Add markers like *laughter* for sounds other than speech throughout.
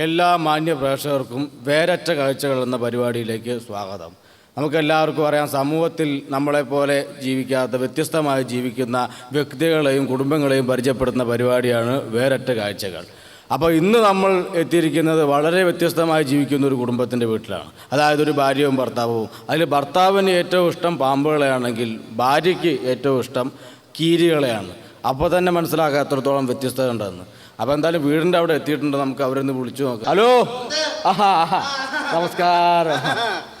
എല്ലാ മാന്യ പ്രേക്ഷകർക്കും വേരറ്റ കാഴ്ചകൾ എന്ന പരിപാടിയിലേക്ക് സ്വാഗതം. നമുക്കെല്ലാവർക്കും അറിയാം സമൂഹത്തിൽ നമ്മളെപ്പോലെ ജീവിക്കാത്ത വ്യത്യസ്തമായി ജീവിക്കുന്ന വ്യക്തികളെയും കുടുംബങ്ങളെയും പരിചയപ്പെടുത്തുന്ന പരിപാടിയാണ് വേരറ്റ കാഴ്ചകൾ. അപ്പോൾ ഇന്ന് നമ്മൾ എത്തിയിരിക്കുന്നത് വളരെ വ്യത്യസ്തമായി ജീവിക്കുന്ന ഒരു കുടുംബത്തിന്റെ വീട്ടിലാണ്. അതായത് ഒരു ഭാര്യയും ഭർത്താവും. അതിൽ ഭർത്താവിന് ഏറ്റവും ഇഷ്ടം പാമ്പുകളെയാണെങ്കിൽ ഭാര്യയ്ക്ക് ഏറ്റവും ഇഷ്ടം കീരികളെയാണ്. അപ്പോൾ തന്നെ മനസ്സിലാക്കുക എത്രത്തോളം വ്യത്യസ്തത ഉണ്ടെന്ന് അപ്പോൾ എന്തായാലും വീടിന്റെ അവിടെ എത്തിയിട്ടുണ്ട്. നമുക്ക് അവരൊന്ന് വിളിച്ചു നോക്കാം. ഹലോ? ആഹാ ആഹാ. നമസ്കാരം.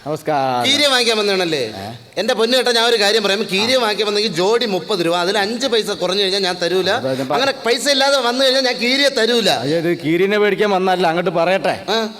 നമസ്കാരം. കീരിയ വാങ്ങിക്കാൻ വന്നതാണല്ലേ? എന്റെ പൊന്നു കേട്ടാ ഞാൻ ഒരു കാര്യം പറയാം. കീരി വാങ്ങിക്കാൻ വന്നെങ്കിൽ ജോഡി മുപ്പത് രൂപ അതിൽ അഞ്ച് പൈസ കുറഞ്ഞു കഴിഞ്ഞാൽ ഞാൻ തരൂല. അങ്ങനെ പൈസ ഇല്ലാതെ വന്നു കഴിഞ്ഞാൽ ഞാൻ കീരിയെ തരൂല. അതായത് കീരിനെ മേടിക്കാൻ വന്നല്ല അങ്ങോട്ട് പറയട്ടെ.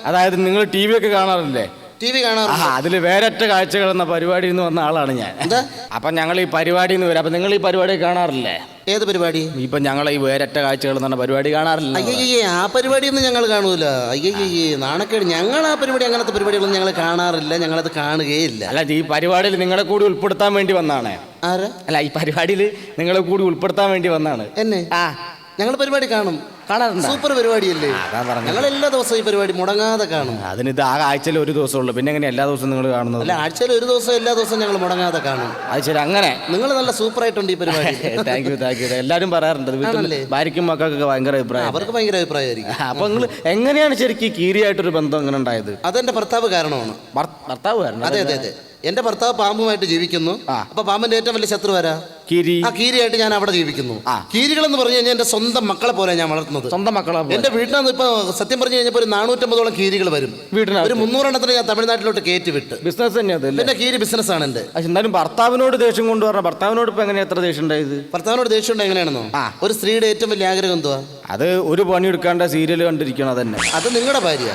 അതായത് നിങ്ങൾ ടി വി ഒക്കെ കാണാറില്ലേ? ടി വി ആഹാ അതിൽ വേരറ്റ കാഴ്ചകൾ എന്ന പരിപാടിയിൽ നിന്ന് വന്ന ആളാണ് ഞാൻ. എന്താ? അപ്പം ഞങ്ങൾ ഈ പരിപാടിയിൽ നിന്ന് വരാം. അപ്പം നിങ്ങൾ ഈ പരിപാടി കാണാറില്ലേ? ഏത് പരിപാടി? ഇപ്പം ഞങ്ങൾ ഈ വേരറ്റ കാഴ്ചകൾ എന്ന് പറഞ്ഞ പരിപാടി കാണാറില്ല അയ്യയ്യേ ആ പരിപാടിയൊന്നും ഞങ്ങൾ കാണൂല. അയ്യയ്യേ നാണക്കേട്. ഞങ്ങൾ ആ പരിപാടി അങ്ങനത്തെ പരിപാടികളൊന്നും ഞങ്ങൾ കാണാറില്ല. ഞങ്ങളത് കാണുകയില്ല. അല്ല ഈ പരിപാടിയിൽ നിങ്ങളെ കൂടി ഉൾപ്പെടുത്താൻ വേണ്ടി വന്നാണ്. ആരാ? അല്ല ഈ പരിപാടിയിൽ നിങ്ങളെ കൂടി ഉൾപ്പെടുത്താൻ വേണ്ടി വന്നാണ്. എന്നെ? ആ ഞങ്ങൾ പരിപാടി കാണും. കാണാറുണ്ട്? സൂപ്പർ പരിപാടിയല്ലേ? ആ, അതാ പറഞ്ഞത്. ഞങ്ങൾ എല്ലാ ദിവസവും ഈ പരിപാടി മുടങ്ങാതെ കാണും. അതിനിത് ആ ആഴ്ചയിൽ ഒരു ദിവസമുള്ളൂ. പിന്നെ എങ്ങനെ എല്ലാ ദിവസവും നിങ്ങൾ കാണുന്നത്? അല്ല ആഴ്ചയിൽ ഒരു ദിവസം എല്ലാ ദിവസവും ഞങ്ങൾ മുടങ്ങാതെ കാണും. അത് ശരി അങ്ങനെ. നിങ്ങൾ നല്ല സൂപ്പർ ആയിട്ടുണ്ട് ഈ പരിപാടി. താങ്ക് യു താങ്ക് യു എല്ലാവരും പറയാറുണ്ട് വീട്ടിൽ ആണല്ലേ? ഭാര്യയ്ക്കും മക്കൾക്കൊക്കെ ഭയങ്കര അഭിപ്രായം. അവർക്ക് ഭയങ്കര അഭിപ്രായമായിരിക്കും. അപ്പൊ നിങ്ങൾ എങ്ങനെയാണ് ശരിക്കും കീരിയായിട്ടൊരു ബന്ധം എങ്ങനെ ഉണ്ടായത്? അതെന്റെ ഭർത്താവ് കാരണമാണ്. ഭർ- ഭർത്താവ് കാരണം അതെ അതെ അതെ. എന്റെ ഭർത്താവ് പാമ്പുമായിട്ട് ജീവിക്കുന്നു. ആ. അപ്പൊ പാമ്പിന്റെ ഏറ്റവും വലിയ ശത്രു ആരാ കീരി. ആ കീരിയായിട്ട് ഞാൻ അവിടെ ജീവിക്കുന്നു. കീരികൾ എന്ന് പറഞ്ഞു കഴിഞ്ഞാൽ എന്റെ സ്വന്തം മക്കളെ പോലെ ഞാൻ വളർത്തുന്നത്. സ്വന്തം മക്കളെ പോലെ. എന്റെ വീട്ടിനകത്ത് ഇപ്പൊ സത്യം പറഞ്ഞു കഴിഞ്ഞപ്പോൾ ഒരു നാനൂറ്റമ്പതോളം കീരികൾ വരും. വീട്ടിനകത്ത്? ഒരു മുന്നൂറെണ്ണത്തിന് ഞാൻ തമിഴ്നാട്ടിലോട്ട് കയറ്റി വിട്ട്. ബിസിനസ് തന്നെ അതല്ലേ? പിന്നെ കീരി ബിസിനസ് ആണ് എന്റെ പക്ഷെ എന്നാലും ഭർത്താവിനോട് ദേഷ്യം കൊണ്ട് പറഞ്ഞ ഭർത്താവിനോട് ഇപ്പൊ എങ്ങനെ എത്ര ദേഷ്യം ഉണ്ടായത്? ഭർത്താവിനോട് ദേഷ്യം ഉണ്ട് എങ്ങനെയാണെന്നോ? ആ. ഒരു സ്ത്രീയുടെ ഏറ്റവും വലിയ ആഗ്രഹം എന്തുവാ? അത് ഒരു പണി എടുക്കാണ്ട് സീരിയൽ കണ്ടിരിക്കണം അതന്നെ. അത് നിങ്ങളുടെ ഭാര്യ.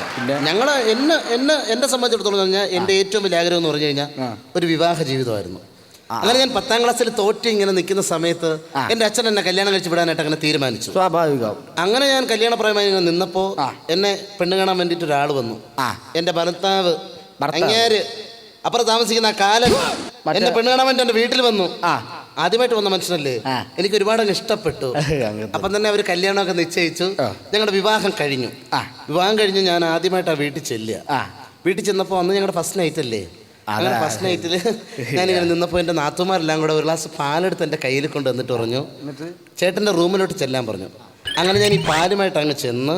ഞങ്ങളെ എന്നെ എന്നെ എന്നെ സംബന്ധിച്ചിടത്തോളം പറഞ്ഞാൽ എന്റെ ഏറ്റവും വലിയ ആഗ്രഹം എന്ന് പറഞ്ഞു കഴിഞ്ഞാൽ ഒരു വിവാഹ ജീവിതമായിരുന്നു. അങ്ങനെ ഞാൻ പത്താം ക്ലാസ്സിൽ തോറ്റി ഇങ്ങനെ നിൽക്കുന്ന സമയത്ത് എന്റെ അച്ഛൻ എന്നെ കല്യാണം കഴിച്ച് വിടാനായിട്ട് അങ്ങനെ തീരുമാനിച്ചു സ്വാഭാവികം അങ്ങനെ ഞാൻ കല്യാണ പ്രായമായി നിന്നപ്പോ എന്നെ പെണ്ണ് കാണാൻ വേണ്ടിയിട്ട് ഒരാൾ വന്നു ആ. എന്റെ ഭർത്താവ്. അങ്ങേര് അപ്പുറം താമസിക്കുന്ന ആ കാലൻ എന്റെ പെണ്ണ് കാണാൻ വേണ്ടി എന്റെ വീട്ടിൽ വന്നു. ആദ്യമായിട്ട് വന്ന മനുഷ്യനല്ലേ എനിക്ക് ഒരുപാട് അങ്ങ് ഇഷ്ടപ്പെട്ടു. *laughs* അപ്പം തന്നെ അവർ കല്യാണമൊക്കെ നിശ്ചയിച്ചു ഞങ്ങളുടെ വിവാഹം കഴിഞ്ഞു ആ. വിവാഹം കഴിഞ്ഞ് ഞാൻ ആദ്യമായിട്ട് ആ വീട്ടിൽ ചെല്ലുക ആ. വീട്ടിൽ ചെന്നപ്പോൾ അന്ന് ഞങ്ങളുടെ ഫസ്റ്റ് നൈറ്റ് അല്ലേ. അങ്ങനെ ഫസ്റ്റ് നൈറ്റിൽ ഞാനിങ്ങനെ നിന്നപ്പോൾ എന്റെ നാത്തുമാരെല്ലാം കൂടെ ഒരു ഗ്ലാസ് പാലെടുത്ത് എന്റെ കയ്യിൽ കൊണ്ട് വന്നിട്ട് പറഞ്ഞു ചേട്ടന്റെ റൂമിലോട്ട് ചെല്ലാൻ പറഞ്ഞു. അങ്ങനെ ഞാൻ ഈ പാലുമായിട്ട് അങ്ങ് ചെന്ന്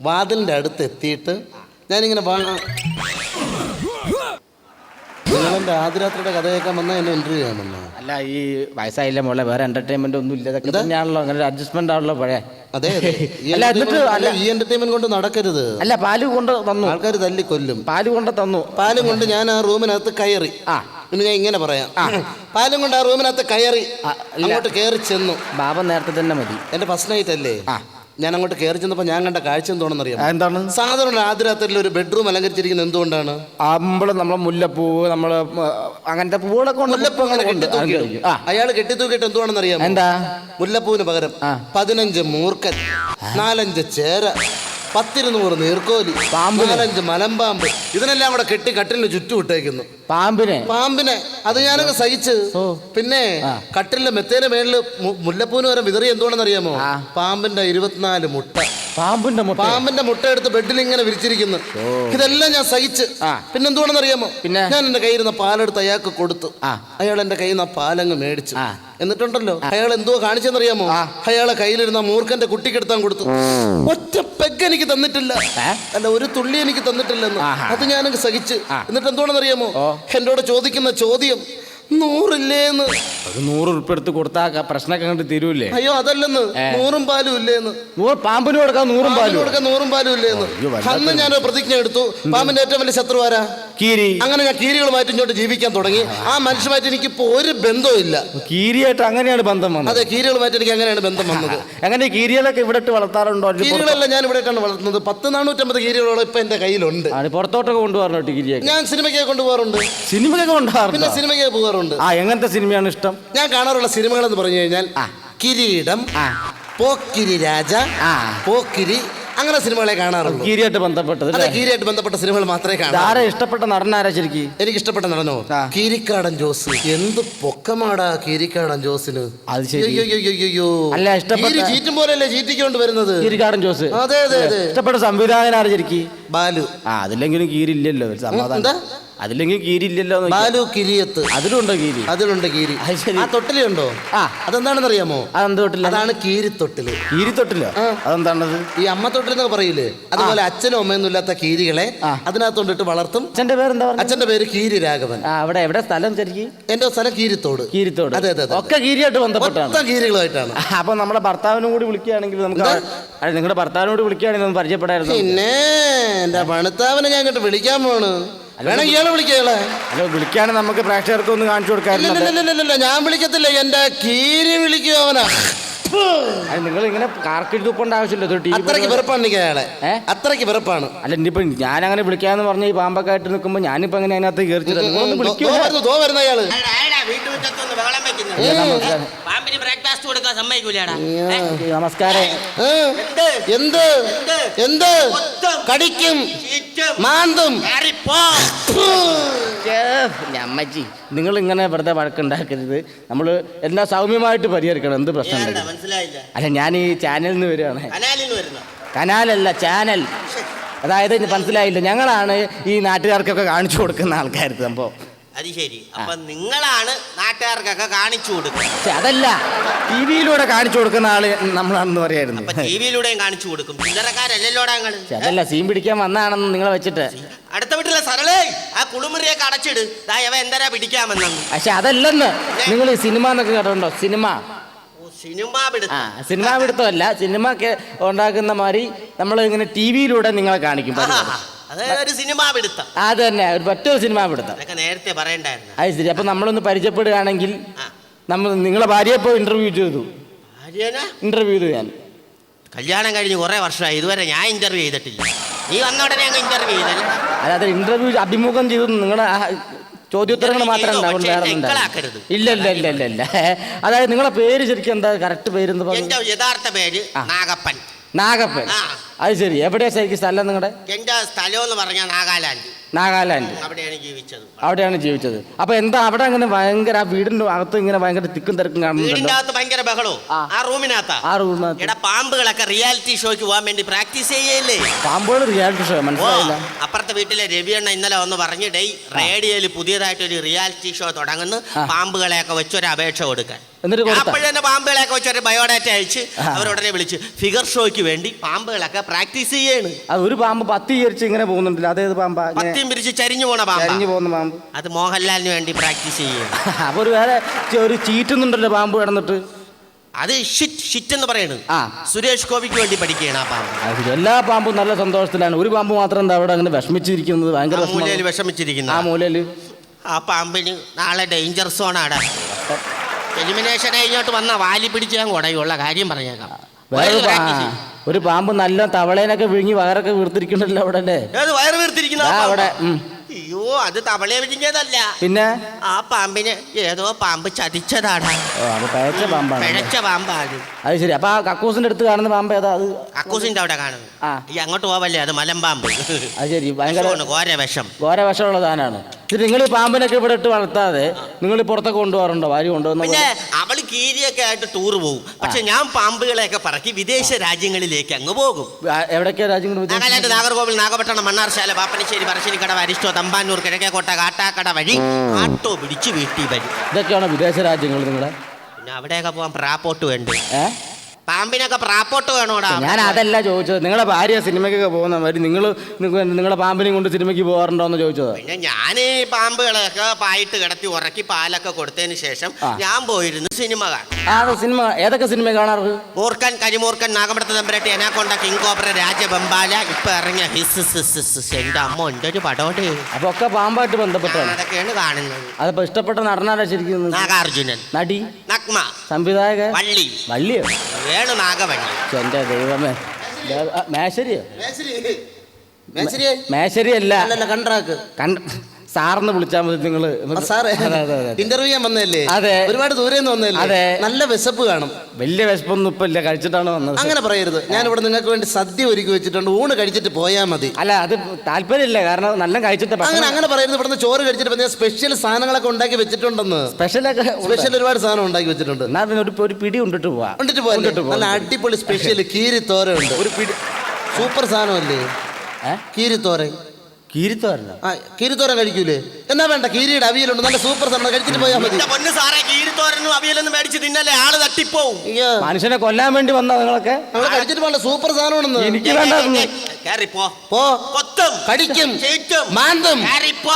വാതിലിന്റെ അടുത്ത് എത്തിയിട്ട് ഞാനിങ്ങനെ വാ നിങ്ങളെന്റെ ആദ്യരാത്രിയുടെ കഥയൊക്കെ വന്നാൽ എന്നെ അല്ല ഈ വയസ്സായില്ല മോളെ വേറെ എന്റർടൈൻമെന്റ് ഒന്നും ഇല്ല. ഇതൊക്കെ തന്നെയാണല്ലോ അങ്ങനെ ഒരു അഡ്ജസ്റ്റ്മെന്റ് ആണല്ലോ പഴയ. അതെ *laughs* അല്ല, എന്നിട്ട് അല്ല. ഈ എന്റർടൈൻമെന്റ് കൊണ്ട് നടക്കരുത്. അല്ല പാൽ കൊണ്ട് തന്നു. ആൾക്കാർ തല്ലി കൊല്ലും. പാൽ കൊണ്ട് തന്നു. പാലും കൊണ്ട് ഞാൻ ആ റൂമിനകത്ത് കയറി. ആ. ഇന്ന് ഞാൻ ഇങ്ങനെ പറയാം. *laughs* പാലും കൊണ്ട് ആ റൂമിനകത്ത് കയറി അങ്ങോട്ട് കയറി ചെന്നു. ബാബ നേരത്തെ തന്നെ മതി. എന്റെ ഫസ്റ്റ് നൈറ്റ് അല്ലേ? ആ. ഞാൻ അങ്ങോട്ട് കയറി ചെന്നപ്പോൾ ഞാൻ കണ്ട കാഴ്ച എന്തോണെന്ന് അറിയാം എന്താണ്? സാധാരണ ആദ്യരാത്രിയിൽ ഒരു ബെഡ്റൂം അലങ്കരിച്ചിരിക്കുന്നത് എന്തുകൊണ്ടാണ്? അമ്പളം നമ്മളെ മുല്ലപ്പൂ നമ്മൾ അങ്ങനത്തെ പൂവുകളൊക്കെ കൊണ്ട് മുല്ലപ്പൂ അങ്ങനെ കെട്ടിത്തൂക്കിയിടും. ആ. അയാൾ കെട്ടിത്തൂക്കിയിട്ട് എന്തുവാണെന്ന് അറിയാം എന്താ? മുല്ലപ്പൂവിന് പകരം ആ. പതിനഞ്ച് മൂർക്കൻ നാലഞ്ച് ചേര പത്തിരുന്നൂറ് നീർക്കോലി പാമ്പ് നാലഞ്ച് മലമ്പാമ്പ് ഇതിനെല്ലാം കൂടെ കെട്ടി കട്ടിലിന് ചുറ്റും ഇട്ടേക്കുന്നു. പാമ്പിനെ. പാമ്പിനെ. അത് ഞാനങ്ങ് സഹിച്ച്. പിന്നെ കട്ടിലെ കട്ടിലിന്റെ മെത്തേന്റെ മേളിൽ മുല്ലപ്പൂന് വരെ വിതറി എന്തുകൊണ്ടെന്ന് അറിയാമോ പാമ്പിന്റെ ഇരുപത്തിനാല് മുട്ട. പാമ്പിന്റെ മുട്ട പാമ്പിന്റെ മുട്ട എടുത്ത് ബെഡിൽ ഇങ്ങനെ വിരിച്ചിരിക്കുന്നു. ഇതെല്ലാം ഞാൻ സഹിച്ച്. പിന്നെ എന്തുകൊണ്ടെന്ന് അറിയാമോ പിന്നെ? ഞാൻ എന്റെ കയ്യിൽ നിന്ന് പാലെടുത്ത് അയാൾക്ക് കൊടുത്തു. അയാൾ എന്റെ കയ്യിൽ നിന്ന് ആ പാലങ്ങ് മേടിച്ചു. എന്നിട്ടുണ്ടല്ലോ അയാൾ എന്തോ കാണിച്ചെന്നറിയാമോ അറിയാമോ അയാളെ കയ്യിലിരുന്ന മൂർഖന്റെ കുട്ടിക്കെടുത്താൻ കൊടുത്തു. ഒറ്റ പെഗ് എനിക്ക് തന്നിട്ടില്ല? അല്ല ഒരു തുള്ളി എനിക്ക് തന്നിട്ടില്ലെന്ന്. അത് ഞാനങ്ങ് സഹിച്ച്. എന്നിട്ട് എന്തുകൊണ്ടെന്ന് അറിയാമോ ഓ. എന്നോട് ചോദിക്കുന്ന ചോദ്യം നൂറില്ലേന്ന്. ഒരു നൂറ് ഉറുപ്പ് എടുത്ത് കൊടുത്താ പ്രശ്നമൊക്കെ കണ്ട് തീരൂലേ അയ്യോ അതല്ലെന്ന്. നൂറും പാലും ഇല്ലേന്ന്. നൂറ് പാമ്പിന് കൊടുക്കാൻ നൂറും പാലും. കൊടുക്കാൻ നൂറും പാലും ഇല്ലേന്ന്. അന്ന് ഞാൻ പ്രതിജ്ഞ എടുത്തു. പാമ്പിന്റെ ഏറ്റവും വലിയ ശത്രു ആരാ? കീരി. അങ്ങനെ ഞാൻ കീരികളുമായിട്ട് ഇങ്ങോട്ട് ജീവിക്കാൻ തുടങ്ങി. ആ മനുഷ്യമായിട്ട് എനിക്കിപ്പോ ഒരു ബന്ധമില്ല കീരിയായിട്ട് അങ്ങനെയാണ് ബന്ധം വന്നത്. അതെ കീരികളുമായിട്ട് എനിക്ക് അങ്ങനെയാണ് ബന്ധം വന്നത്. അങ്ങനെ കീരികളൊക്കെ ഇവിടെ വളർത്താറുണ്ടോ? കീരികളെല്ലാം ഞാൻ ഇവിടെയാണ് വളർത്തുന്നത്. പത്ത് നാനൂറ്റമ്പത് കീരികളോളം ഇപ്പൊ എന്റെ കയ്യിലുണ്ട്. പുറത്തോട്ടൊക്കെ കൊണ്ടുപോകാറുണ്ട് കീരിയൊക്കെ? ഞാൻ സിനിമയ്ക്ക് കൊണ്ടുപോകാറുണ്ട്. സിനിമയൊക്കെ പിന്നെ കൊണ്ടുപോകാറുണ്ട് സിനിമയ്ക്ക് പോകാറുണ്ട്. ആ എങ്ങനത്തെ സിനിമയാണ് ഇഷ്ടം? ഞാൻ കാണാറുള്ള സിനിമകൾ എന്ന് പറഞ്ഞു കഴിഞ്ഞാൽ. കിരീടം പോക്കിരി രാജ. പോക്കിരി അങ്ങനെ സിനിമകളെ കാണാറുള്ളൂ. കീരിയായിട്ട് ബന്ധപ്പെട്ടത് അതെ കീരിയായിട്ട് ബന്ധപ്പെട്ട സിനിമകൾ മാത്രമേ കാണാറൂ ഇതാരെ ഇഷ്ടപ്പെട്ട നടനാരാ ശരിക്കും? എനിക്ക് ഇഷ്ടപ്പെട്ട നടനോ. കീരിക്കാടൻ ജോസ്. എന്ത് പൊക്കമാടാ കീരിക്കാടൻ ജോസിന്. അത്. അല്ല, ഇഷ്ടപ്പെട്ട- ചീറ്റും പോലെയല്ലേ ചീറ്റിക്കൊണ്ട് വരുന്നത്? കീരിക്കാടൻ ജോസ്. അതെ അതെ അതെ. ഇഷ്ടപ്പെട്ട സംവിധായകനാരാ ശരിക്കും? ബാലു. ആ അതില്ലെങ്കിലും കീരില്ലല്ലോ? സമാധാനം. അതില്ലെങ്കിൽ കീരില്ലല്ലോ. ബാലു കിരിയത്ത്. അതിലുണ്ടോ കീരി? അതിലുണ്ട് കീരി. അത് ശരി. ആ തൊട്ടിലുണ്ടോ? ആ. അതെന്താണെന്ന് അറിയാമോ അതെന്ത് തൊട്ടില്ല അതാണ് കീരി തൊട്ടിൽ കീരി തൊട്ടില്ല ആ. അതെന്താണത്? ഈ അമ്മ തൊട്ടിലെന്നൊക്കെ പറയില്ലേ? അതുപോലെ അച്ഛനും അമ്മയൊന്നും ഇല്ലാത്ത കീരികളെ ആ. അതിനകത്തോണ്ടിട്ട് വളർത്തും. അച്ഛന്റെ പേരെന്താ പറഞ്ഞത് അച്ഛന്റെ പേര് കീരി രാഘവൻ. ആ അവിടെ എവിടെ സ്ഥലം ശരിക്കും? എന്റെ സ്ഥലം കീരിത്തോട്. കീരിത്തോട്. അതെ അതെ അതെ ഒക്കെ കീരിയായിട്ട് ബന്ധപ്പെട്ടാണ്. മൊത്തം കീരികളുമായിട്ടാണ്. അപ്പൊ നമ്മുടെ ഭർത്താവിനും കൂടി വിളിക്കുകയാണെങ്കിൽ നമുക്ക്? അല്ല നിങ്ങളുടെ ഭർത്താവിനോട് വിളിക്കുകയാണെങ്കിൽ നമുക്ക് പരിചയപ്പെടായിരുന്നു പിന്നെ എന്റെ പണിത്താവിനെ ഞാൻ ഇങ്ങോട്ട് വിളിക്കാൻ പോണ് ഇയാളെ അല്ല വിളിക്കുകയാണെങ്കിൽ നമുക്ക് പ്രേക്ഷകർക്ക് ഒന്ന് കാണിച്ചു കൊടുക്കാൻ ഞാൻ വിളിക്കത്തില്ല. എന്റെ കീരി വിളിക്കുക അവനാ. നിങ്ങൾ ഇങ്ങനെ കാർക്കിട്ട് തുപ്പേണ്ട ആവശ്യമില്ല. ഇത് ടി അത്രയ്ക്ക് വെറുപ്പാണ് എനിക്ക് അയാളെ. ഏ? അത്രയ്ക്ക് വെറുപ്പാണ്. അല്ല ഇനിയിപ്പോ ഞാൻ അങ്ങനെ വിളിക്കാന്ന് പറഞ്ഞ ഈ പാമ്പൊക്കെ നിൽക്കുമ്പോ ഞാനിപ്പോ അങ്ങനെ അതിനകത്ത് കയറിച്ചില്ല നിങ്ങളൊന്ന് ദോ- ദോ വിളിക്കുക വരുന്നു ദോ വരുന്ന അയാൾ. വീട്ടുമുറ്റത്തൊന്ന് ബഹളം വെക്കുന്നത് നമസ്കാരം പാമ്പിന് ബ്രേക്ക്ഫാസ്റ്റ് കൊടുക്കാൻ സമ്മതിക്കൂലടാ നമസ്കാരം. ഏ? എന്ത്? എന്ത്? കടിക്കും. മാന്തും. അമ്മച്ചി. നിങ്ങൾ ഇങ്ങനെ വെറുതെ വഴക്കുണ്ടാക്കരുത്. നമ്മൾ എല്ലാ സൗമ്യമായിട്ട് പരിഹരിക്കണം. എന്ത് പ്രശ്നം മനസ്സിലായില്ല. അല്ല ഞാൻ ഈ ചാനലിൽ നിന്ന് വരികയാണ് കനാലല്ല ചാനൽ അതായത് മനസ്സിലായില്ല. ഞങ്ങളാണ് ഈ നാട്ടുകാർക്കൊക്കെ കാണിച്ചു കൊടുക്കുന്ന ആൾക്കാർ സംഭവം. അത് ശരി. അപ്പൊ നിങ്ങളാണ് നാട്ടുകാർക്കൊക്കെ കാണിച്ചു കൊടുക്കുന്നത്. അതല്ല. ടി വിയിലൂടെ കാണിച്ചു കൊടുക്കുന്ന ആൾ നമ്മളാണെന്ന് പറയായിരുന്നു. അപ്പൊ ടി വിയിലൂടെയും കാണിച്ചു കൊടുക്കും. ചില്ലറക്കാരല്ലല്ലോടാ അതല്ല സീൻ പിടിക്കാൻ വന്നാണെന്ന് നിങ്ങളെ വെച്ചിട്ട്. അടുത്ത വീട്ടിലെ സരളേ ആ കുളിമുറിയൊക്കെ അടച്ചിട്. ദാ ഇവ എന്തരാ പിടിക്കാമെന്നു പക്ഷെ അതല്ലെന്ന്. നിങ്ങൾ ഈ സിനിമ എന്നൊക്കെ കേട്ടിട്ടുണ്ടോ? സിനിമ. സിനിമ ആ പിടുത്തം സിനിമ പിടുത്തമല്ല. സിനിമ ഒക്കെ ഉണ്ടാക്കുന്ന മാതിരി നമ്മൾ ഇങ്ങനെ ടി വിയിലൂടെ നിങ്ങളെ കാണിക്കും. അത് ഒരു സിനിമ പിടുത്തം. അത് തന്നെ ഒരു മറ്റൊരു സിനിമ പിടുത്തം. അതൊക്കെ നേരത്തെ പറയണ്ടായിരുന്നു. അത് ശരി അപ്പൊ നമ്മളൊന്ന് പരിചയപ്പെടുകയാണെങ്കിൽ. നമ്മൾ നിങ്ങളെ ഭാര്യയെ ഇപ്പോൾ ഇന്റർവ്യൂ ചെയ്തു. ഇന്റർവ്യൂ ചെയ്തു ഞാൻ. കല്യാണം കഴിഞ്ഞ് കുറെ വർഷമായി ഇതുവരെ ഞാൻ ഇന്റർവ്യൂ ചെയ്തിട്ടില്ല. നീ വന്ന ഉടനെ അങ്ങ് ഇന്റർവ്യൂ ചെയ്തല്ലേ അതായത് ഇന്റർവ്യൂ അഭിമുഖം ചെയ്തു നിങ്ങളുടെ ചോദ്യോത്തരങ്ങൾ മാത്രം ഉണ്ടാവും വേറെ ഒന്നും ഉണ്ടാവില്ല. ഇല്ല ഇല്ല ഇല്ല ഇല്ല ഇല്ല. അതായത് നിങ്ങളെ പേര് ശരിക്കും എന്താ കറക്റ്റ് പേര് എന്താ എന്റെ പറഞ്ഞത്? യഥാർത്ഥ പേര് നാഗപ്പൻ. നാഗപ്പൻ. അത് ശരി. എവിടെയാ ശരിക്കും സ്ഥലം നിങ്ങളുടെ എന്റെ സ്ഥലം എന്ന് പറഞ്ഞാൽ നാഗാലാൻഡ്. നാഗാലാൻഡ്. അവിടെയാണ് ജീവിച്ചത്. അവിടെയാണ് ജീവിച്ചത്. അപ്പൊ എന്താ അവിടെ അങ്ങനെ ഭയങ്കര ആ വീടിന്റെ അകത്ത് ഇങ്ങനെ ഭയങ്കര തിക്കും തിരക്കും വീടിന്റെ അകത്ത് ഭയങ്കര ബഹളോ ആ. റൂമിനകത്താ. ആ റൂമിനകത്ത്. എടാ പാമ്പുകളൊക്കെ റിയാലിറ്റി ഷോയ്ക്ക് പോകാൻ വേണ്ടി പ്രാക്ടീസ് ചെയ്യല്ലേ? പാമ്പുകൾ റിയാലിറ്റി ഷോ മനസ്സിലായില്ല. അപ്പുറത്തെ വീട്ടിലെ രവിയണ്ണ ഇന്നലെ ഒന്ന് പറഞ്ഞു ഡേ റേഡിയോയിൽ പുതിയതായിട്ടൊരു റിയാലിറ്റി ഷോ തുടങ്ങുന്നു. പാമ്പുകളെയൊക്കെ വെച്ചൊരു അപേക്ഷ കൊടുക്കാൻ. എന്നിട്ട് പാമ്പുകളെ അപ്പോഴെന്നെ പാമ്പുകളെയൊക്കെ വെച്ചൊരു ബയോഡാറ്റ അയച്ച്. അവരുടനെ വിളിച്ച് ഫിഗർ ഷോയ്ക്ക് വേണ്ടി പാമ്പുകളൊക്കെ പ്രാക്ടീസ് ചെയ്യാണ്. അത് ഒരു പാമ്പ് പത്തി ചരിച്ച് ഇങ്ങനെ പോകുന്നുണ്ടല്ലോ. അതേത് പാമ്പാ? പത്തിയും പിരിച്ച് ചരിഞ്ഞു പോണ പാമ്പ്. ചരിഞ്ഞു പോകുന്ന പാമ്പ്. അത് മോഹൻലാലിന് വേണ്ടി പ്രാക്ടീസ് ചെയ്യാണ്. *laughs* അപ്പൊ ഒരു വേറെ ചെ- ഒരു ചീറ്റുന്നുണ്ടല്ലോ പാമ്പ് കിടന്നിട്ട്. അത് ഷിറ്റ് ഷിറ്റ് എന്ന് പറയുന്നത് ആ. സുരേഷ് ഗോപിക്ക് വേണ്ടി പഠിക്കുകയാണ് ആ പാമ്പ്. അത് ശരി. എല്ലാ പാമ്പും നല്ല സന്തോഷത്തിലാണ്. ഒരു പാമ്പ് മാത്രം എന്താ അവിടെ അങ്ങനെ വിഷമിച്ചിരിക്കുന്നത്? ഭയങ്കര ആ മൂലയിൽ. വിഷമിച്ചിരിക്കുന്ന. ആ മൂലയിൽ. ആ പാമ്പിന് നാളെ ഡേഞ്ചർ സോണാടാ എലിമിനേഷൻ കഴിഞ്ഞോട്ട് വന്ന വാലി പിടിച്ചാൽ കുടയുള്ള. കാര്യം പറഞ്ഞേക്കാം. പാ-. ഒരു പാമ്പ് നല്ല തവളേനൊക്കെ വിഴുങ്ങി വയറൊക്കെ വീർത്തിരിക്കണ്ടല്ലോ അവിടെ അല്ലേ ഏത് വയറ് വീർത്തിരിക്കുന്ന ആ ദാ പാമ്പാ? അവിടെ, ഉം. അയ്യോ അത് തവളയെ വിഴിഞ്ഞതല്ല പിന്നെ? ആ പാമ്പിന് ഏതോ പാമ്പ് ചതിച്ചതാടാ. ഓ അത് പഴച്ച പാമ്പാണ് പിഴച്ച പാമ്പാണ്. അത് ശരി. അപ്പൊ ആ കക്കൂസിന്റെ അടുത്ത് കാണുന്ന പാമ്പ് ഏതാ? അത് കക്കൂസിന്റെ അവിടെ കാണുന്നത് ആ. ഈ അങ്ങോട്ട് പോവല്ലേ? അത് മലമ്പാമ്പ് അത് ശരി. ഭയങ്കര വിഷമാണ്, ഘോര വിഷം. ഘോര വിഷമുള്ള സാധനമാണ്. നിങ്ങൾ ഈ പാമ്പിനൊക്കെ ഇവിടെ ഇട്ട് വളർത്താതെ നിങ്ങൾ പുറത്തൊക്കെ കൊണ്ടുപോകാറുണ്ടോ? വാരി കൊണ്ടുപോകുന്ന പിന്നെ അവൾ കീരിയൊക്കെ ആയിട്ട് ടൂർ പോകും. പക്ഷെ ഞാൻ പാമ്പുകളെയൊക്കെ പറക്കി വിദേശ രാജ്യങ്ങളിലേക്ക് അങ്ങ് പോകും. എവിടൊക്കെയാ രാജ്യങ്ങൾ നാഗാലാൻഡ് നാഗർകോവിൽ നാഗപട്ടണം മണ്ണാർശാല പാപ്പനശ്ശേരി പറശ്ശേരിക്കട അരിഷ്ടോ തമ്പാനൂർ കിഴക്കേക്കോട്ട കാട്ടാക്കട വഴി ആട്ടോ പിടിച്ച് വീട്ടിൽ വരും. ഇതൊക്കെയാണ് വിദേശ രാജ്യങ്ങൾ നിങ്ങളെ? പിന്നെ അവിടെയൊക്കെ പോകാൻ പ്രാപ്പോട്ട് വേണ്ടേ? ഏ? പാമ്പിനൊക്കെ പ്രാപ്പോട്ട് വേണോടാ. ഞാൻ അതല്ല ചോദിച്ചത്. നിങ്ങളുടെ ഭാര്യ സിനിമയ്ക്കൊക്കെ പോകുന്ന മാതിരി നിങ്ങൾ നിങ്ങളുടെ പാമ്പിനെയും കൊണ്ട് സിനിമയ്ക്ക് പോകാറുണ്ടോ എന്ന് ചോദിച്ചത്. പിന്നെ ഞാൻ ഈ പാമ്പുകളൊക്കെ പായിട്ട് കിടത്തി ഉറക്കി പാലൊക്കെ കൊടുത്തതിന് ശേഷം ഞാൻ പോയിരുന്നു സിനിമ ആ സിനിമ ഏതൊക്കെ സിനിമ കാണാറ്? മൂർക്കൻ കരിമൂർക്കൻ നാഗമ്പടത്ത് തമ്പരട്ടി എനാക്കൊണ്ട കിങ് കോബ്ര രാജബംബാല ഇപ്പൊ ഇറങ്ങിയ ഹിസ്. എന്റെ അമ്മ എന്റെ ഒരു പടോട്ട് അപ്പൊ ഒക്കെ പാമ്പായിട്ട് ബന്ധപ്പെട്ടാണ്. അതൊക്കെയാണ് കാണുന്നത്. അതിപ്പോ ഇഷ്ടപ്പെട്ട നടനാരാ ശരിക്കും? നാഗാർജുനൻ. നടി? നഗ്മ. സംവിധായകൻ? വള്ളി. വള്ളിയോ? വേണു നാഗവണ്ടി എന്റെ ദൈവമേ. മേശരിയോ? മേശരി. മേശരി. അല്ല അല്ലല്ല കണ്ട്രാക്ക് കണ്ട സാറിന് വിളിച്ചാൽ മതി നിങ്ങൾ സാറേ ഇന്റർവ്യൂ ചെയ്യാൻ വന്നതല്ലേ? അതെ. ഒരുപാട് ദൂരെ നിന്ന് വന്നതല്ലേ? അതെ. നല്ല വിശപ്പ് കാണും. വലിയ വിശപ്പൊന്നും ഇപ്പൊ ഇല്ല. കഴിച്ചിട്ടാണ് വന്നത്. അങ്ങനെ പറയരുത്. ഞാൻ ഇവിടെ നിങ്ങൾക്ക് വേണ്ടി സദ്യ ഒരുക്കി വെച്ചിട്ടുണ്ട്. ഊണ് കഴിച്ചിട്ട് പോയാൽ മതി. അല്ല അത് താല്പര്യമില്ല. കാരണം നല്ല കഴിച്ചിട്ട് അങ്ങനെ അങ്ങനെ പറയരുത്. ഇവിടുന്ന് ചോറ് കഴിച്ചിട്ട് സ്പെഷ്യൽ സാധനങ്ങളൊക്കെ ഉണ്ടാക്കി വെച്ചിട്ടുണ്ടെന്ന്. സ്പെഷ്യലൊക്കെ സ്പെഷ്യൽ ഒരുപാട് സാധനം ഉണ്ടാക്കി വെച്ചിട്ടുണ്ട്. എന്നാ പിന്നെ ഒരു ഒരു പിടി കൊണ്ടിട്ട് പോവാ. കൊണ്ടിട്ട് പോവാ. നല്ല അടിപൊളി സ്പെഷ്യൽ കീരി തോര ഉണ്ട് ഒരു പിടി സൂപ്പർ സാധനമല്ലേ? കീരി തോരൻ കീരിത്തോരല്ല ആ കീരിത്തോരൻ കഴിക്കൂലേ? എന്നാ വേണ്ട കീരിയുടെ അവിയലുണ്ട്. നല്ല സൂപ്പർ സാധനം കഴിച്ചിട്ട് പോയാൽ മതി. എന്റെ പൊന്ന് സാറേ കീരിത്തോരനും അവിയലൊന്നും മേടിച്ച് തിന്നല്ലേ? ആൾ തട്ടിപ്പോവും. അയ്യോ. മനുഷ്യനെ കൊല്ലാൻ വേണ്ടി വന്ന നിങ്ങളൊക്കെ? നിങ്ങൾ കഴിച്ചിട്ട് പോകണ്ട സൂപ്പർ സാധനമാണെന്ന്. എനിക്ക് വേണ്ട. അതൊന്നും. കേറിപ്പോ പോ. കൊത്തും. കടിക്കും. ചീറ്റും മാന്തും. കേറിപ്പോ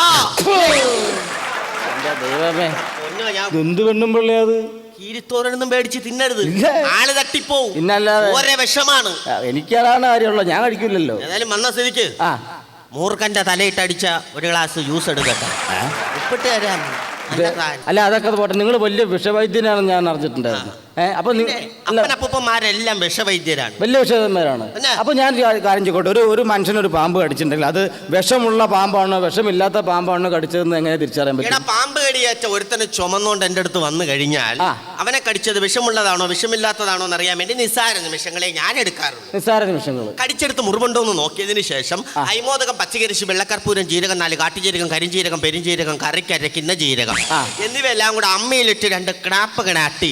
എന്റെ ദൈവമേ. പൊന്നോ ഞാൻ എന്ത് പെണ്ണും പിള്ളേ അത്? കീരിത്തോരനൊന്നും മേടിച്ച് തിന്നരുത്. ഇല്ല. ആൾ തട്ടിപ്പോവും. പിന്നല്ലാതെ. ഓരോ വിഷമാണ്. ആ, എനിക്കതാണ് കാര്യമുള്ളത്. ഞാൻ കഴിക്കില്ലല്ലോ. ഏതായാലും വന്ന സ്ഥിതിക്ക്. ആ. മൂർഖന്റെ തലയിട്ടടിച്ച ഒരു ഗ്ലാസ് ജ്യൂസ് എടുക്കട്ടെ ഉപ്പിട്ട് തരാൻ അല്ല അതൊക്കെ പോട്ടെ. നിങ്ങൾ വലിയ വിഷവൈദ്യനാണെന്ന് ഞാൻ അറിഞ്ഞിട്ടുണ്ടായിരുന്നു. അപ്പൊ അപ്പൂപ്പന്മാരെല്ലാം വിഷവൈദ്യരാണ്. വലിയ വിഷവൈദ്യന്മാരാണ്? അപ്പൊ ഞാൻ കാര്യം ചോട്ടെ ഒരു ഒരു മനുഷ്യനൊരു പാമ്പ് കടിച്ചിട്ടുണ്ടെങ്കിൽ അത് വിഷമുള്ള പാമ്പാണോ വിഷമില്ലാത്ത പാമ്പാണോ കടിച്ചതെന്ന് എങ്ങനെ തിരിച്ചറിയാൻ പറ്റും? പാമ്പ് കടിയേറ്റ ഒരുത്തനെ ചുമന്നുകൊണ്ട് എന്റെ അടുത്ത് വന്നു കഴിഞ്ഞാൽ അവനെ കടിച്ചത് വിഷമുള്ളതാണോ വിഷമില്ലാത്തതാണോ എന്ന് അറിയാൻ വേണ്ടി നിസ്സാര നിമിഷങ്ങളെ ഞാൻ എടുക്കാറുണ്ട് നിസ്സാര നിമിഷങ്ങൾ കടിച്ചെടുത്ത് മുറിവുണ്ടോ എന്ന് നോക്കിയതിന് ശേഷം അയ്മോദകം പച്ചകരിശി വെള്ളക്കർപ്പൂരം ജീരകം നാല് കാട്ടുജീരകം കരിഞ്ജീരകം പെരുംജീരകം കറിക്കരയ്ക്കുന്ന ജീരകം എന്നിവയെല്ലാം കൂടെ അമ്മയിലിട്ട് രണ്ട് ക്രാപ്പ്. കിണാട്ടി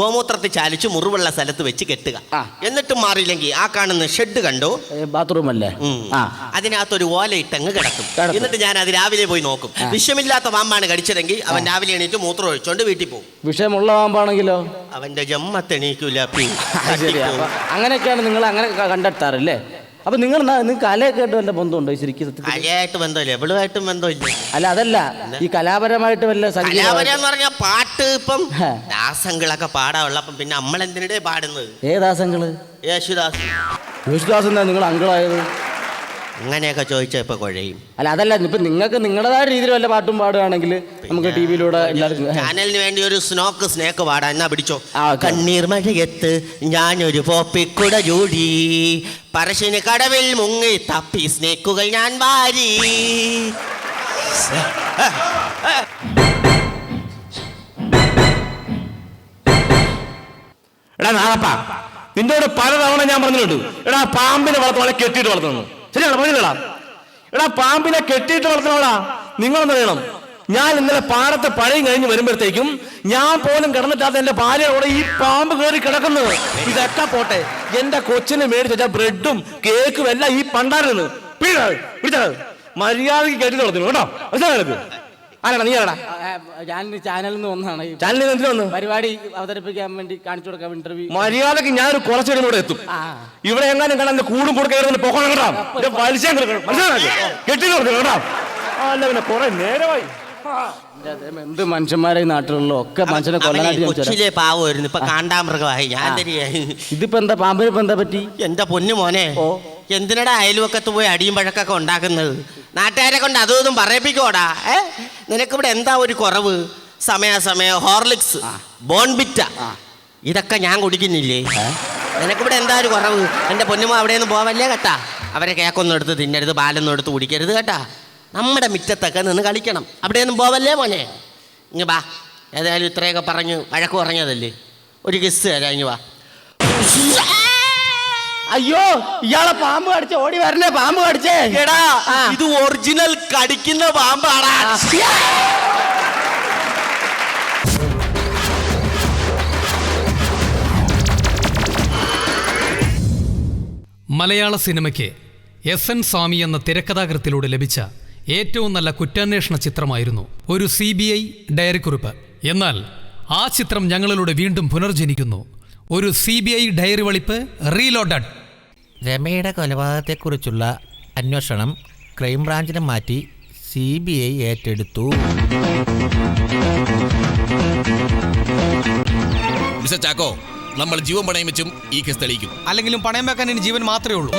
ഗോമൂത്രത്തിൽ ചാലിച്ച് മുറിവുള്ള സ്ഥലത്ത് വെച്ച് കെട്ടുക. എന്നിട്ട് മാറിയില്ലെങ്കിൽ ആ കാണുന്ന ഷെഡ് കണ്ടോ? ബാത്റൂം അല്ലേ? അതിനകത്തൊരു ഓല ഇട്ടങ്ങ് കിടക്കും. എന്നിട്ട് ഞാൻ അത് രാവിലെ പോയി നോക്കും. വിഷമില്ലാത്ത പാമ്പാണ് കടിച്ചതെങ്കിൽ അവൻ രാവിലെ എണീറ്റ് മൂത്രം ഒഴിച്ചോണ്ട് വീട്ടിൽ പോകും. വിഷയമുള്ള പാമ്പാണെങ്കിലോ? അവന്റെ ജമ്മത്തെണീക്കൂല അങ്ങനെയൊക്കെയാണ് നിങ്ങൾ അങ്ങനെ കണ്ടെത്താറല്ലേ അപ്പൊ നിങ്ങൾ ന- നിങ്ങൾക്ക് കലയൊക്കെ ആയിട്ട് വല്ല ബന്ധമുണ്ടോ ശരിക്കും സത്യത്തിൽ? കലയായിട്ട് ബന്ധമില്ല എവിടുമായിട്ടും ബന്ധമില്ല. അല്ല അതല്ല ഈ കലാപരമായിട്ട് വല്ല സംഗീത കലാപരം എന്ന് പറഞ്ഞാൽ പാട്ട് ഇപ്പം ഹ. ദാസങ്ങളൊക്കെ പാടാനുള്ളപ്പം പിന്നെ നമ്മൾ എന്തിനാ പാടുന്നത് ഏദാസങ്ങൾ യേശുദാസ്. യേശുദാസ് എന്താ നിങ്ങൾ അങ്കിളായത്? അങ്ങനെയൊക്കെ ചോദിച്ചാൽ ഇപ്പൊ കുഴയും. അല്ല അതല്ല ഇപ്പൊ നിങ്ങൾക്ക് നിങ്ങളുടേതായ രീതിയിൽ വല്ല പാട്ടും പാടുകയാണെങ്കിൽ നമുക്ക് ടി വിയിലൂടെ എല്ലാവർക്കും ചാനലിന് വേണ്ടി ഒരു സ്നോക്ക് സ്നേക്ക് പാടാൻ എന്നാ പിടിച്ചോ. കണ്ണീർ മഴയത്ത് ഞാനൊരു പോപ്പിക്കുട ജൂടി പറശ്ശിന് കടവിൽ മുങ്ങി തപ്പി സ്നേക്കുകൾ ഞാൻ വാരി. എടാ നാളപ്പാ നിന്നോട് പലതവണ ഞാൻ പറഞ്ഞിട്ടുണ്ട്. എടാ പാമ്പിനെ വളർത്തണ കെട്ടിയിട്ട് വളർത്തണം ശരിയാണോ പറഞ്ഞില്ലടാ എടാ പാമ്പിനെ കെട്ടിയിട്ട് വളർത്തണോടാ നിങ്ങളൊന്നും അറിയണം. ഞാൻ ഇന്നലെ പാടത്തെ പഴയും കഴിഞ്ഞ് വരുമ്പോഴത്തേക്കും ഞാൻ പോലും കിടന്നിട്ടാത്ത എന്റെ ഭാര്യയോടെ ഈ പാമ്പ് കയറി കിടക്കുന്നത്. ഇതൊക്കെ പോട്ടെ. എന്റെ കൊച്ചിന് മേടിച്ച ബ്രെഡും കേക്കും എല്ലാം ഈ പണ്ടാരുന്നു പിടിച്ചത് മര്യാദയ്ക്ക് കയറ്റി വളർത്തുന്നു കേട്ടോ മനസ്സിലായോ ആരാടാ? നീ ആരാടാ? ഞാൻ ചാനലിൽ നിന്ന് ഒന്നാണ് ഈ ചാനലിൽ എന്തിനു വന്നു? പരിപാടി അവതരിപ്പിക്കാൻ വേണ്ടി കാണിച്ചു കൊടുക്കാൻ ഇന്റർവ്യൂ മര്യാദയ്ക്ക് ഞാനൊരു കുറച്ചു കൂടെ എത്തും. ഇവിടെ എങ്ങാനും കാണാൻ കൂടും കൂടെ കയറുന്ന പോകണം കേട്ടോ വലിച്ചാൻ കെട്ടി കേട്ടോ ആ, അല്ല പിന്നെ കുറെ നേരമായി. എന്ത് മനുഷ്യന്മാരെ നാട്ടിലുള്ള ഒക്കെ മനുഷ്യനെ കൊല്ലാനായിട്ട് ഞാൻ പാവമായിരുന്നു ഇപ്പൊ കാണ്ടാമൃഗമായി. ഞാൻ ഇതിപ്പോ എന്താ പാമ്പിനെ എന്താ പറ്റി? എന്റെ പൊന്നു മോനെ. എന്തിനടാ അയൽവക്കത്ത് പോയി അടിയും പഴക്കൊക്കെ ഉണ്ടാക്കുന്നത്? നാട്ടുകാരെ കൊണ്ട് അതും ഇതും പറയിപ്പിക്കോടാ ഏ? നിനക്കിവിടെ എന്താ ഒരു കുറവ്? സമയാസമയം ഹോർലിക്സ് ബോൺബിറ്റ ഇതൊക്കെ ഞാൻ കുടിക്കുന്നില്ലേ? നിനക്കിവിടെ എന്താ ഒരു കുറവ്? എന്റെ പൊന്നുമോ അവിടെ നിന്ന് പോവല്ലേ കേട്ടാ? അവരെ കേക്കൊന്നും എടുത്ത് തിന്നരുത് പാലൊന്നും എടുത്ത് കുടിക്കരുത് കേട്ടാ? നമ്മുടെ മിറ്റത്തൊക്കെ നിന്ന് കളിക്കണം. അവിടെയൊന്നും പോവല്ലേ മോനെ? ഇങ്ങ വാ. ഏതായാലും ഇത്രയൊക്കെ പറഞ്ഞ് വഴക്ക് പറഞ്ഞതല്ലേ? ഒരു കിസ് തരാം ഇങ്ങ് വാ. അയ്യോ ഇയാളെ പാമ്പ് കടിച്ച ഓടി വരണേ പാമ്പ് കടിച്ചേ. എടാ ഇത് ഒറിജിനൽ കടിക്കുന്ന പാമ്പാടാ. മലയാള സിനിമയ്ക്ക് എസ് എൻ സ്വാമി എന്ന തിരക്കഥാകൃത്തിലൂടെ ലഭിച്ച ഏറ്റവും നല്ല കുറ്റാന്വേഷണ ചിത്രമായിരുന്നു ഒരു സി ബി ഐ ഡയറിക്കുറിപ്പ്. എന്നാൽ ആ ചിത്രം ഞങ്ങളിലൂടെ വീണ്ടും പുനർജനിക്കുന്നു. ഒരു സി ബി ഐ ഡയറി വളിപ്പ് റീലോഡഡ്. രമയുടെ കൊലപാതകത്തെക്കുറിച്ചുള്ള അന്വേഷണം ക്രൈംബ്രാഞ്ചിനെ മാറ്റി സി ബി ഐ ഏറ്റെടുത്തു. മിസ്റ്റർ ചാക്കോ നമ്മൾ ജീവൻ പണയം വെച്ചും ഈ കേസ് തെളിയിക്കും. അല്ലെങ്കിലും പണയം വെക്കാൻ ഇനി ജീവൻ മാത്രമേ ഉള്ളൂ.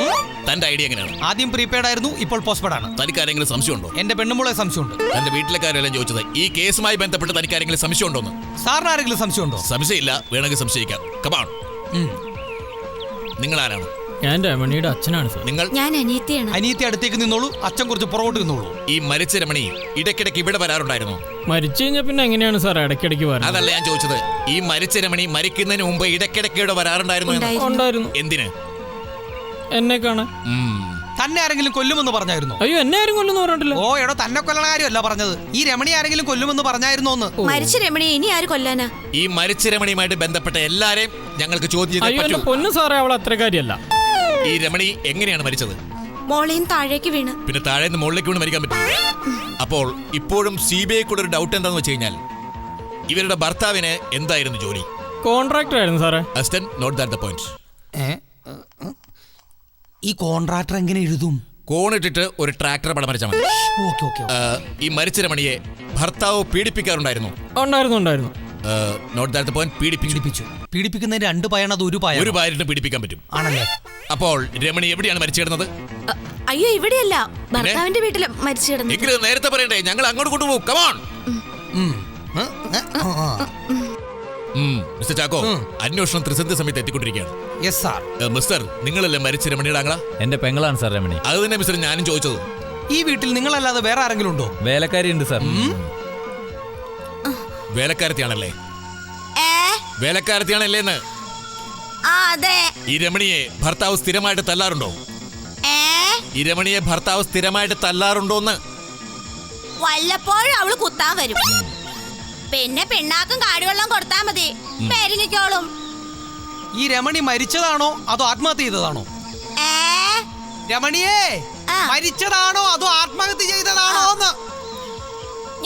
തന്റെ ഐഡിയ എങ്ങനെയാണ്? ആദ്യം പ്രീപെയ്ഡ് ആയിരുന്നു ഇപ്പോൾ പോസ്റ്റ്പെയ്ഡ് ആണ്. തനിക്കാരെങ്കിലും സംശയമുണ്ടോ? എന്റെ പെണ്ണുമ്പോളെ സംശയമുണ്ട്. തന്റെ വീട്ടിലെ കാര്യമെല്ലാം ചോദിച്ചത് ഈ കേസുമായി ബന്ധപ്പെട്ട് തനിക്കാരെങ്കിലും സംശയമുണ്ടോന്ന്? സാറിന് ആരെങ്കിലും സംശയമുണ്ടോ? സംശയമില്ല വേണമെങ്കിൽ സംശയിക്കാം. കമാൺ നിങ്ങൾ ആരാണ് ഞാൻ രമണിയുടെ അച്ഛനാണ് സർ. നിങ്ങൾ ഞാൻ അനിയത്തിയാണ് അനിയത്തി അടുത്തേക്ക് നിന്നോളൂ അച്ഛൻ കുറച്ച് പുറകോട്ട് നിന്നോളൂ. ഈ മരിച്ച രമണി ഇടയ്ക്കിടയ്ക്ക് ഇവിടെ വരാറുണ്ടായിരുന്നു. മരിച്ചു കഴിഞ്ഞാൽ പിന്നെ എങ്ങനെയാണ് സാർ ഇടയ്ക്കിടയ്ക്ക് വരുന്നത് അതല്ല ഞാൻ ചോദിച്ചത് ഈ മരിച്ച രമണി മരിക്കുന്നതിന് മുമ്പ് ഇടയ്ക്കിടയ്ക്ക് ഇവിടെ വരാറുണ്ടായിരുന്നു എന്ന്? ഉണ്ടായിരുന്നു. എന്തിന്? എന്നെ കാണാൻ. ഉം. തന്നെ ആരെങ്കിലും കൊല്ലുമെന്ന് പറഞ്ഞായിരുന്നു? അയ്യോ എന്നെ ആരും കൊല്ലുന്നു പറഞ്ഞിട്ടില്ല. ഓ എടോ തന്നെ കൊല്ലണ കാര്യമല്ല പറഞ്ഞത്. ഈ രമണി ആരെങ്കിലും കൊല്ലുമെന്ന് പറഞ്ഞായിരുന്നു എന്ന്? മരിച്ച രമണിയെ ഇനി ആര് കൊല്ലാനാ? ഈ മരിച്ച രമണിയുമായിട്ട് ബന്ധപ്പെട്ട എല്ലാരെയും ഞങ്ങൾക്ക് ചോദ്യം ചെയ്തേ അയ്യോ എന്റെ പറ്റൂ. പൊന്നു സാറേ അവൾ അത്രക്കാരിയല്ല ഈ രമണി എങ്ങനെയാണ് മരിച്ചത്? മോളെയും താഴേക്ക് വീണ്. പിന്നെ താഴെ നിന്ന് മുകളിലേക്ക് വീണ് മരിക്കാൻ പറ്റും അപ്പോൾ ഇപ്പോഴും സി ബി ഐ കൂടെ ഒരു ഡൗട്ട് എന്താന്ന് വെച്ച് കഴിഞ്ഞാൽ ഇവരുടെ ഭർത്താവിന് എന്തായിരുന്നു ജോലി? കോൺട്രാക്ടർ ആയിരുന്നു സാറേ. Assistant note that the point ഈ കോൺട്രാക്ടർ എങ്ങനെ എഴുതും? കോണിട്ടിട്ട് ഒരു ട്രാക്ടർ പടം വരച്ചാൽ മതി. ഓക്കേ ഓക്കെ ഈ മരിച്ച രമണിയെ ഭർത്താവ് പീഡിപ്പിക്കാറുണ്ടായിരുന്നു. ഉണ്ടായിരുന്നു ഉണ്ടായിരുന്നു. നോട്ട് ദാറ്റ് ദ പോയിന്റ് പീഡിപ്പിച്ചു. രണ്ട് അത് ഒരു പായ ഒരു പായരിട്ട് പീഡിപ്പിക്കാൻ പറ്റും. ആണല്ലേ? അപ്പോൾ രമണി എവിടെയാണ് മരിച്ചു കിടന്നത്? അയ്യോ ഇവിടെയല്ല. ഭർത്താവിന്റെ വീട്ടിൽ മരിച്ചു കിടന്നു എങ്കിലും നേരത്തെ പറയണ്ടേ? ഞങ്ങൾ അങ്ങോട്ട് കൊണ്ടുപോകും. കമോൺ. മിസ്റ്റർ ചാക്കോ അന്വേഷണം ത്രിസന്ധി സമയത്ത് എത്തിക്കൊണ്ടിരിക്കുകയാണ്. യെസ് സാർ മിസ്റ്റർ നിങ്ങളല്ലേ മരിച്ച രമണിയുടെ ആങ്ങള? എന്റെ പെങ്ങളാണ് സാർ രമണി. അത് തന്നെ മിസ്റ്റർ ഞാനും ചോദിച്ചത്. ഈ വീട്ടിൽ നിങ്ങളല്ലാതെ വേറെ ആരെങ്കിലും ഉണ്ടോ? വേലക്കാരി ഉണ്ട് സാർ വേലക്കാരത്തിയാണല്ലേ? വേലക്കാരത്തിയാണല്ലേ എന്ന് ഈ രമണിയെ ഭർത്താവ് സ്ഥിരമായിട്ട് തല്ലാറുണ്ടോ? ഈ രമണിയെ ഭർത്താവ് സ്ഥിരമായിട്ട് തല്ലാറുണ്ടോ എന്ന് വല്ലപ്പോഴും അവൾ കുത്താൻ വരും. പിന്നെ പിണ്ണാക്കും കാടുവെള്ളം കൊടുത്താ മതി. പെരിങ്ങിക്കോളും ഈ രമണി മരിച്ചതാണോ? അതോ ആത്മഹത്യ ചെയ്തതാണോ? രമണിയേ മരിച്ചതാണോ? അതോ ആത്മഹത്യ ചെയ്തതാണോ എന്ന്?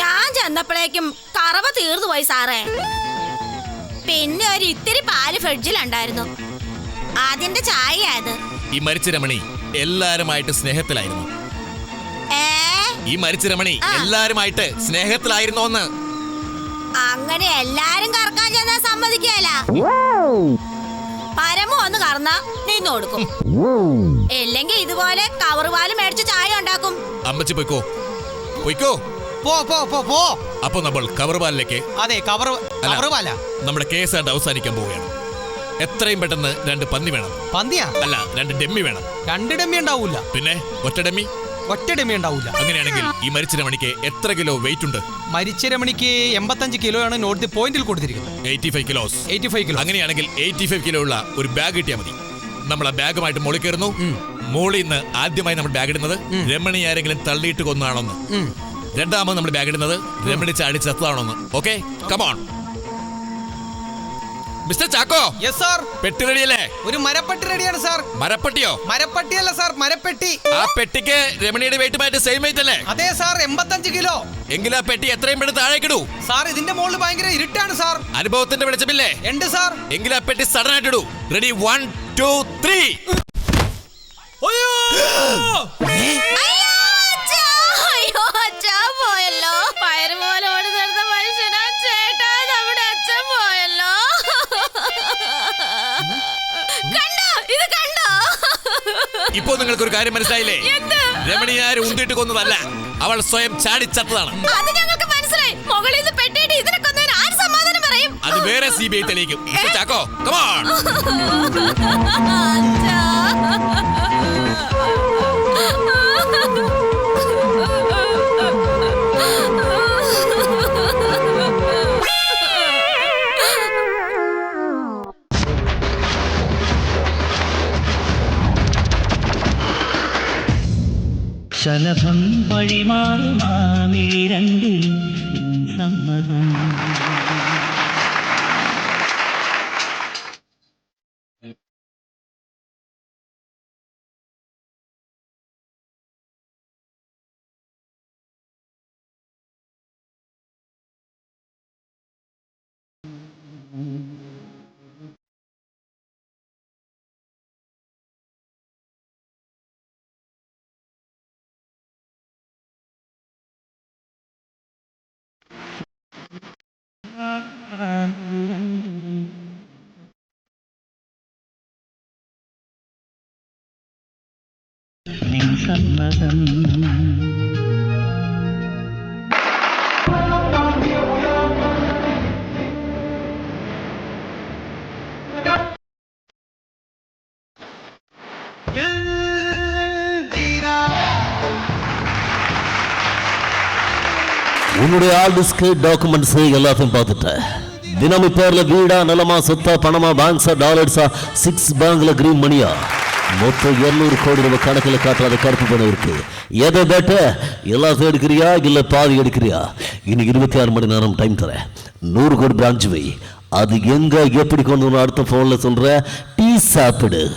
ഞാൻ ചെന്നപ്പോഴേക്കും കറവ തീർന്നു പോയി സാറേ. പിന്നെ ഒരു ഇത്തിരി പാൽ ഫ്രിഡ്ജിലുണ്ടായിരുന്നു. അതിന്റെ ചായ അത്. ഈ മരിച്ച രമണി എല്ലാരുമായിട്ട് സ്നേഹത്തിലായിരുന്നു. ഈ മരിച്ച രമണി. എല്ലാരുമായിട്ട് സ്നേഹത്തിലായിരുന്നു എന്ന് അങ്ങനെ എല്ലാരും കറക്കാൻ ചെന്നാ സമ്മതിക്കല. പരമോ ഒന്ന് കറന്ന നിന്ന് കൊടുക്കും. ഇല്ലെങ്കിൽ ഇതുപോലെ കവർ പാൽ മേടിച്ച് ചായ ഉണ്ടാക്കും. അമ്മച്ചി പൊയ്ക്കോ. പൊയ്ക്കോ. പോ പോ പോ പോ. അപ്പൊ നമ്മൾ കവർപാലിലേക്ക് അതെ കവർ അല്ല. കവർ പാല നമ്മുടെ കേസ് ആയിട്ട് അവസാനിക്കാൻ പോവുകയാണ്. എത്രയും പെട്ടെന്ന് രണ്ട് പന്നി വേണം. പന്നിയാ? അല്ല രണ്ട് ഡെമ്മി വേണം. രണ്ട് ഡെമ്മി ഉണ്ടാവൂല. പിന്നെ ഒറ്റ ഡെമ്മി? ഒറ്റ ഡെമ്മി ഉണ്ടാവൂല. അങ്ങനെയാണെങ്കിൽ ഈ മരിച്ച രമണിക്ക് എത്ര കിലോ വെയിറ്റ് ഉണ്ട്? മരിച്ച രമണിക്ക് എൺപത്തഞ്ച് കിലോയാണ് നോട്ട് പോയിന്റിൽ കൊടുത്തിരിക്കുന്നത്. Eighty five kilos. Eighty five kilo. അങ്ങനെയാണെങ്കിൽ എയ്റ്റി ഫൈവ് കിലോ ഉള്ള ഒരു ബാഗ് കിട്ടിയാൽ മതി. നമ്മൾ ആ ബാഗുമായിട്ട് മുകളിൽ കയറുന്നു. മുകളിൽ നിന്ന് ആദ്യമായി നമ്മൾ ബാഗ് ഇടുന്നത് രമണി ആരെങ്കിലും തള്ളിയിട്ട് കൊന്നാണോന്ന്. രണ്ടാമത് നമ്മൾ ബാഗ് ഇടുന്നത് രമണി ചാടി ചത്തതാണോന്ന്. Okay come on mister Chacko? Yes sir പെട്ടി റെഡിയല്ലേ? ഒരു മരപ്പെട്ടി റെഡിയാണ് സാർ മരപ്പെട്ടിയോ? മരപ്പെട്ടിയല്ല സാർ മരപ്പെട്ടി. ആ പെട്ടിക്ക് രമണിയുടെ വെയിറ്റുമായിട്ട് സെയിം വെയിറ്റ് അല്ലേ? അതെ സാർ എൺപത്തഞ്ച് കിലോ. എങ്കിൽ ആ പെട്ടി എത്രയും പെട്ടെന്ന് താഴേക്കിടൂ സാർ ഇതിന്റെ മുകളിൽ ഭയങ്കര ഇരുട്ടാണ് സാർ അനുഭവത്തിന്റെ വെളിച്ചമില്ലേ? ഉണ്ട് സാർ എങ്കിൽ ആ പെട്ടി സഡൻ ആയിട്ട് ഇടൂ. റെഡി വൺ ടു ത്രീ അയ്യോ, *gasps* ഇപ്പോ നിങ്ങൾക്ക് ഒരു കാര്യം മനസ്സിലായില്ലേ? രമണി ആരും ഉന്തിട്ട് കൊന്നതല്ല. അവൾ സ്വയം ചാടിച്ചത്തതാണ് അത് ഞങ്ങൾക്ക് മനസ്സിലായി. മുകളിൽ നിന്ന് പെട്ടിയിട്ട് ഇതിനെ കൊന്നതിന് ആര് സമാധാനം പറയും? അത് വേറെ സി ബി ഐ തെളിയിക്കും. ചാക്കോ കമോൺ ശലഭം വഴിമാറുമാമിരണ്ടിൽ സമ്മതം. நின் சம்மதம் உன்னுடைய ஆல்டிஸ்க்கு டாக்குமெண்ட்ஸ் எல்லாத்தையும் பார்த்துட்டேன் தினம் இப்போ வீடா நலமா சொத்தா பணமா பேங்க்ஸா டாலர்ஸா சிக்ஸ் பேங்க்ல கிரீன் மணியா மொத்தம் இருநூறு கோடி ரூபாய் கணக்கில் காட்டுறாத கருப்பு பணம் இருக்கு. எதை பேட்ட எல்லாத்தையும் எடுக்கிறியா இல்லை பாதி எடுக்கிறியா? இன்னைக்கு இருபத்தி ஆறு மணி நேரம் டைம் தரேன். நூறு கோடி பிரான்ச் வை. அது எங்க எப்படி கொண்டு வரணும் அடுத்த போன்ல சொல்ற? டீ சாப்பிடு.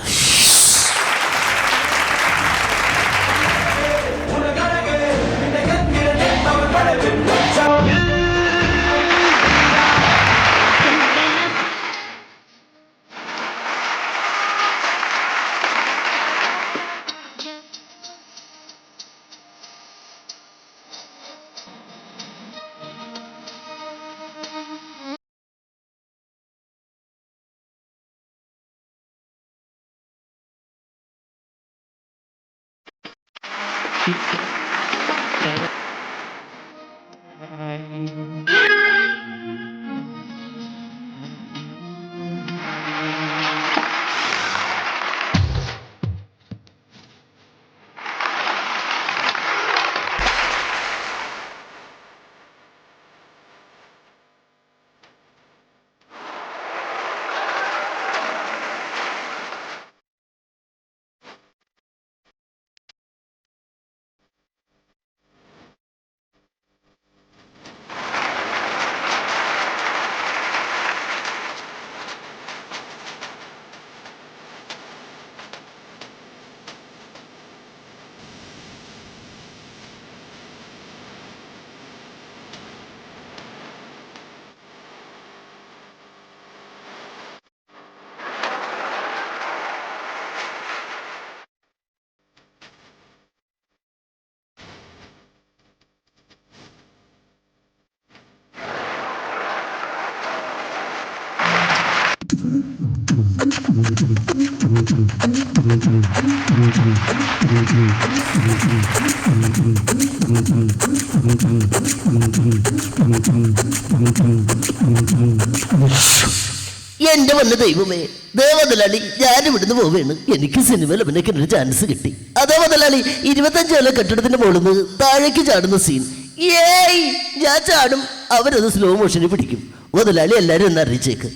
എന്റെ വല്ല ദൈവമേ ദേ മുതലാളി ഞാൻ ഇവിടുന്ന് പോവേണ് എനിക്ക് സിനിമയിൽ അഭിനയിക്കാൻ ചാൻസ് കിട്ടി. അതേ മുതലാളി ഇരുപത്തഞ്ച് കൊല്ലം കെട്ടിടത്തിന്റെ മുകളിൽ നിന്ന് താഴേക്ക് ചാടുന്ന സീൻ ഏയ് ഞാൻ ചാടും. അവരത് സ്ലോ മോഷനിൽ പിടിക്കും. മുതലാളി എല്ലാരും ഒന്ന് അറിയിച്ചേക്ക്.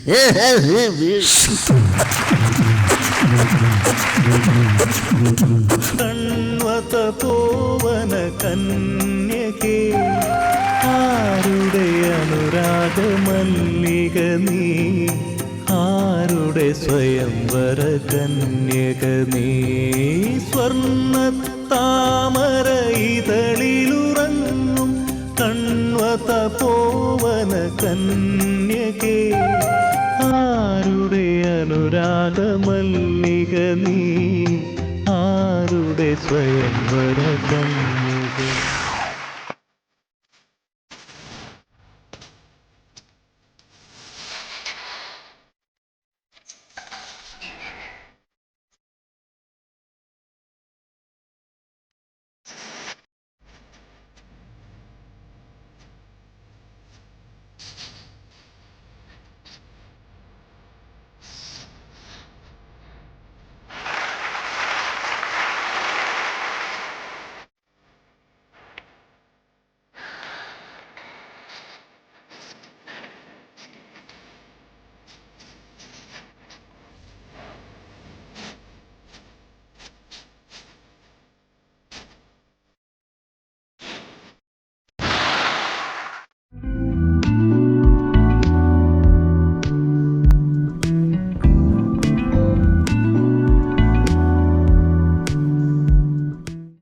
കൺവത പോവന കന്യകേ ആരുടെ അനുരാഗ മല്ലിക നീ? ആരുടെ സ്വയംവര കന്യക നീ? സ്വർണ താമര ഇതളിലുറങ്ങും കൺവത പോവന കന്യകേ ആരുടെ അനുരാഗ മല്ലിക നീ? ആരുടെ സ്വയംവര കന്യക